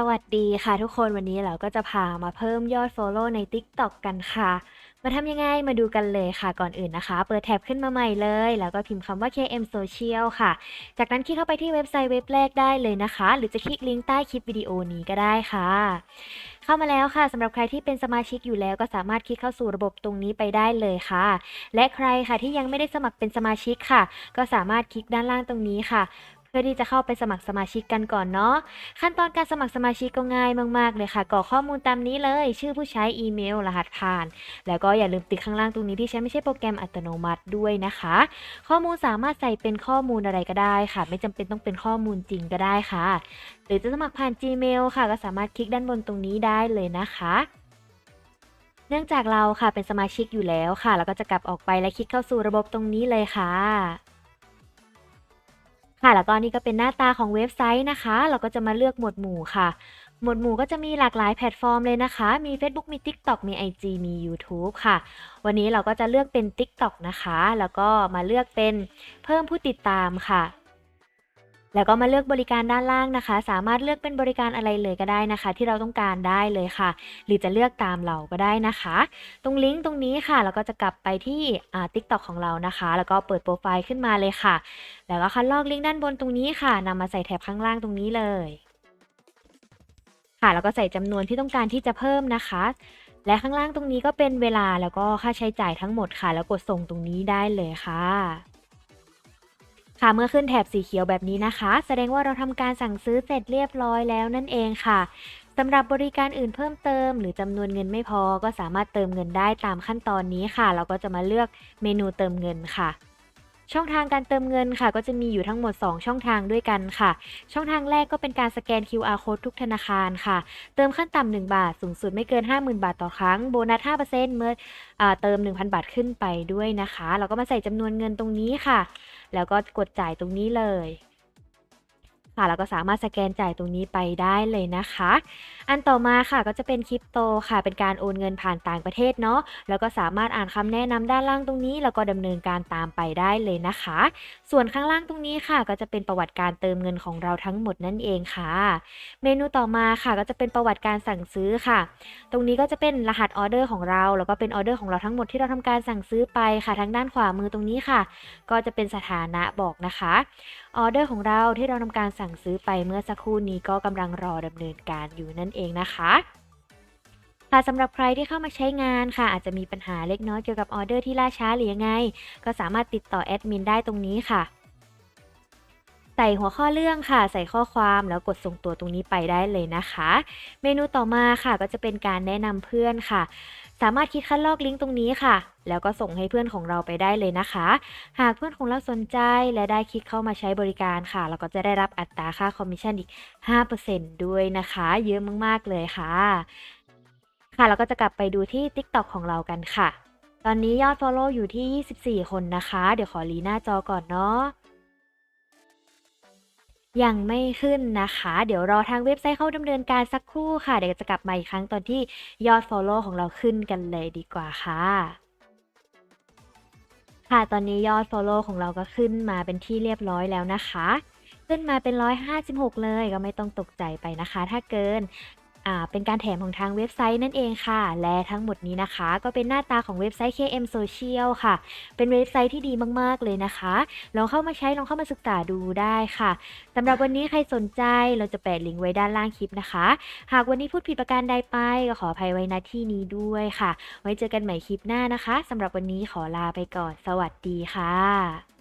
สวัสดีค่ะทุกคนวันนี้เราก็จะพามาเพิ่มยอด Follow ใน TikTok กันค่ะ มาทำยังไงมาดูกันเลยค่ะก่อนอื่นนะคะ เปิดแท็บขึ้นมาใหม่เลย แล้วก็พิมพ์คำว่า KM Social ค่ะ จากนั้นคลิกเข้าไปที่เว็บไซต์เว็บแรกได้เลยนะคะ หรือจะคลิกลิงก์ใต้คลิปวิดีโอนี้ก็ได้ค่ะ เข้ามาแล้วค่ะสำหรับใครที่เป็นสมาชิกอยู่แล้วก็สามารถคลิกเข้าสู่ระบบตรงนี้ไปได้เลยค่ะ และใครค่ะที่ยังไม่ได้สมัครเป็นสมาชิกค่ะ ก็สามารถคลิกด้านล่างตรงนี้ค่ะ เพื่อที่จะเข้าไปสมัครสมาชิกกันก่อนเนาะขั้นตอนการสมัครสมาชิกก็ง่ายมากๆเลยค่ะกรอกข้อมูลตามนี้เลย ชื่อผู้ใช้อีเมล รหัสผ่าน แล้วก็อย่าลืมติดข้างล่างตรงนี้ที่ใช้ไม่ใช่โปรแกรมอัตโนมัติด้วยนะคะ ข้อมูลสามารถใส่เป็นข้อมูลอะไรก็ได้ค่ะ ไม่จำเป็นต้องเป็นข้อมูลจริงก็ได้ค่ะ หรือจะสมัครผ่าน Gmail ค่ะ ก็สามารถคลิกด้านบนตรงนี้ได้เลยนะคะเนื่องจากเราค่ะเป็นสมาชิกอยู่แล้วค่ะ แล้วก็จะกลับออกไปและคลิกเข้าสู่ระบบตรงนี้เลยค่ะ ค่ะ แล้วก็นี่ก็เป็นหน้าตาของเว็บไซต์นะคะ เราก็จะมาเลือกหมวดหมู่ค่ะ หมวดหมู่ก็จะมีหลากหลายแพลตฟอร์มเลยนะคะ มี Facebook มี TikTok มี IG มี YouTube ค่ะ วันนี้เราก็จะเลือกเป็น TikTok นะคะ แล้วก็มาเลือกเป็นเพิ่มผู้ติดตามค่ะ แล้วก็มาเลือกบริการด้านล่างนะคะ สามารถเลือกเป็นบริการอะไรเลยก็ได้นะคะ ที่เราต้องการได้เลยค่ะ หรือจะเลือกตามเราก็ได้นะคะ ตรงลิงก์ตรงนี้ค่ะเราก็จะกลับไปที่อ่า TikTok ของเรานะคะ แล้วก็เปิดโปรไฟล์ขึ้นมาเลยค่ะ แล้วก็คัดลอกลิงก์ด้านบนตรงนี้ค่ะนำมาใส่แถบข้างล่างตรงนี้เลยค่ะแล้วก็ใส่จำนวนที่ต้องการที่จะเพิ่มนะคะ และข้างล่างตรงนี้ก็เป็นเวลาแล้วก็ค่าใช้จ่ายทั้งหมดค่ะ แล้วกดส่งตรงนี้ได้เลยค่ะ ค่ะเมื่อขึ้นแถบสีเขียวแบบนี้นะคะ แสดงว่าเราทำการสั่งซื้อเสร็จเรียบร้อยแล้วนั่นเองค่ะสำหรับบริการอื่นเพิ่มเติม หรือจำนวนเงินไม่พอก็สามารถเติมเงินได้ตามขั้นตอนนี้ค่ะ เราก็จะมาเลือกเมนูเติมเงินค่ะ ช่องทางการเติมเงินค่ะ ก็จะมีอยู่ทั้งหมด 2 ช่องทางด้วยกันค่ะ ช่องทางแรกก็เป็นการสแกน QR code ทุกธนาคารค่ะ เติมขั้นต่ำ1บาท สูงสุดไม่เกิน 50,000 บาทต่อครั้ง โบนัส 5%เมื่ออเติม 1,000 บาทขึ้นไปด้วยนะคะ เราก็มาใส่จำนวนเงินตรงนี้ค่ะ แล้วก็กดจ่ายตรงนี้เลย ค่ะแล้วก็สามารถสแกนจ่ายตรงนี้ไปได้เลยนะคะ อันต่อมาค่ะก็จะเป็นคริปโตค่ะ เป็นการโอนเงินผ่านต่างประเทศเนาะแล้วก็สามารถอ่านคำแนะนำด้านล่างตรงนี้ แล้วก็ดำเนินการตามไปได้เลยนะคะ ส่วนข้างล่างตรงนี้ค่ะ ก็จะเป็นประวัติการเติมเงินของเราทั้งหมดนั่นเองค่ะ เมนูต่อมาค่ะ ก็จะเป็นประวัติการสั่งซื้อค่ะ ตรงนี้ก็จะเป็นรหัสออเดอร์ของเรา แล้วก็เป็นออเดอร์ของเราทั้งหมดที่เราทำการสั่งซื้อไปค่ะ ทางด้านขวามือตรงนี้ค่ะ ก็จะเป็นสถานะบอกนะคะ ออเดอร์ของเราที่เราทำการสั่ง่งซื้อไปเมื่อสักครู่นี้ก็กำลังรอดำเนินการอยู่นั่นเองนะคะค่ะสำหรับใครที่เข้ามาใช้งานค่ะ อาจจะมีปัญหาเล็กน้อยเกี่ยวกับออเดอร์ที่ล่าช้าหรือยังไง ก็สามารถติดต่อแอดมินได้ตรงนี้ค่ะ ใส่หัวข้อเรื่องค่ะ ใส่ข้อความแล้วกดส่งตัวตรงนี้ไปได้เลยนะคะ เมนูต่อมาค่ะก็จะเป็นการแนะนำเพื่อนค่ะ สามารถคลิกคัดลอกลิงก์ตรงนี้ค่ะ แล้วก็ส่งให้เพื่อนของเราไปได้เลยนะคะ หากเพื่อนของเราสนใจและได้คลิกเข้ามาใช้บริการค่ะ เราก็จะได้รับอัตราค่าคอมมิชชั่นอีก 5%ด้วยนะคะ เยอะมากๆเลยค่ะ ค่ะเราก็จะกลับไปดูที่ TikTok ของเรากันค่ะ ตอนนี้ยอด Follow อยู่ที่ 24 คนนะคะ เดี๋ยวขอรีหน้าจอก่อนเนาะ ยังไม่ขึ้นนะคะ เดี๋ยวรอทางเว็บไซต์เข้าดำเนินการสักครู่ค่ะ เดี๋ยวจะกลับมาอีกครั้งตอนที่ยอด Follow ของเราขึ้นกันเลยดีกว่าค่ะค่ะ ตอนนี้ยอด Follow ของเราก็ขึ้นมาเป็นที่เรียบร้อยแล้วนะคะ ขึ้นมาเป็น 156 เลยก็ไม่ต้องตกใจไปนะคะ ถ้าเกิน เป็นการแถมของทางเว็บไซต์นั่นเองค่ะ และทั้งหมดนี้นะคะ ก็เป็นหน้าตาของเว็บไซต์ KM Social ค่ะ เป็นเว็บไซต์ที่ดีมากๆเลยนะคะลองเข้ามาใช้ลองเข้ามาศึกษาดูได้ค่ะสำหรับวันนี้ใครสนใจเราจะแปะลิงก์ไว้ด้านล่างคลิปนะคะ หากวันนี้พูดผิดประการใดไปก็ขออภัยไว้ณที่นี้ด้วยค่ะ ไว้เจอกันใหม่คลิปหน้านะคะสำหรับวันนี้ขอลาไปก่อน สวัสดีค่ะ